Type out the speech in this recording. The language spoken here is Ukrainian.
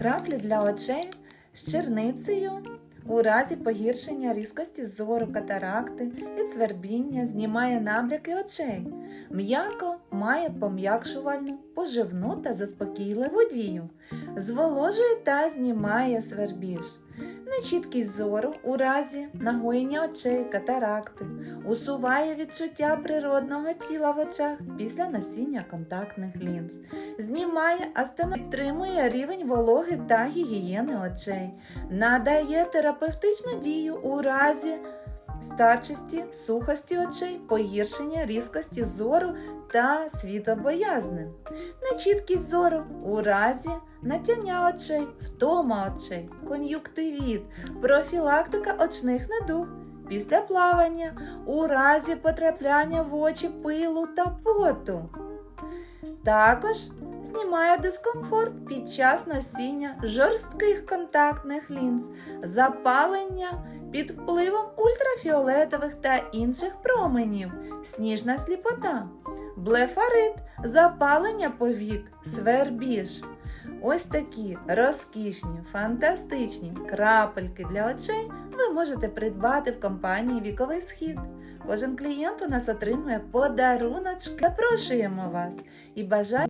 Краплі для очей з черницею у разі погіршення різкості зору, катаракти, і цвербіння знімає набряки очей. М'яко має пом'якшувальну, поживну та заспокійливу дію. Зволожує та знімає свербіж. Нечіткість зору у разі нагоєння очей, катаракти, усуває відчуття природного тіла в очах після носіння контактних лінз. Знімає астено, підтримує рівень вологи та гігієни очей, надає терапевтичну дію у разі старчості, сухості очей, погіршення різкості зору та світобоязни, нечіткість зору у разі натяння очей, втома очей, кон'юктивіт, профілактика очних недуг. Після плавання у разі потрапляння в очі пилу та поту. Також знімає дискомфорт під час носіння жорстких контактних лінз, запалення під впливом ультрафіолетових та інших променів, сніжна сліпота, блефарит, запалення повік, свербіж. Ось такі розкішні, фантастичні крапельки для очей ви можете придбати в компанії Віковий Схід. Кожен клієнт у нас отримує подаруночки. Запрошуємо вас і бажаємо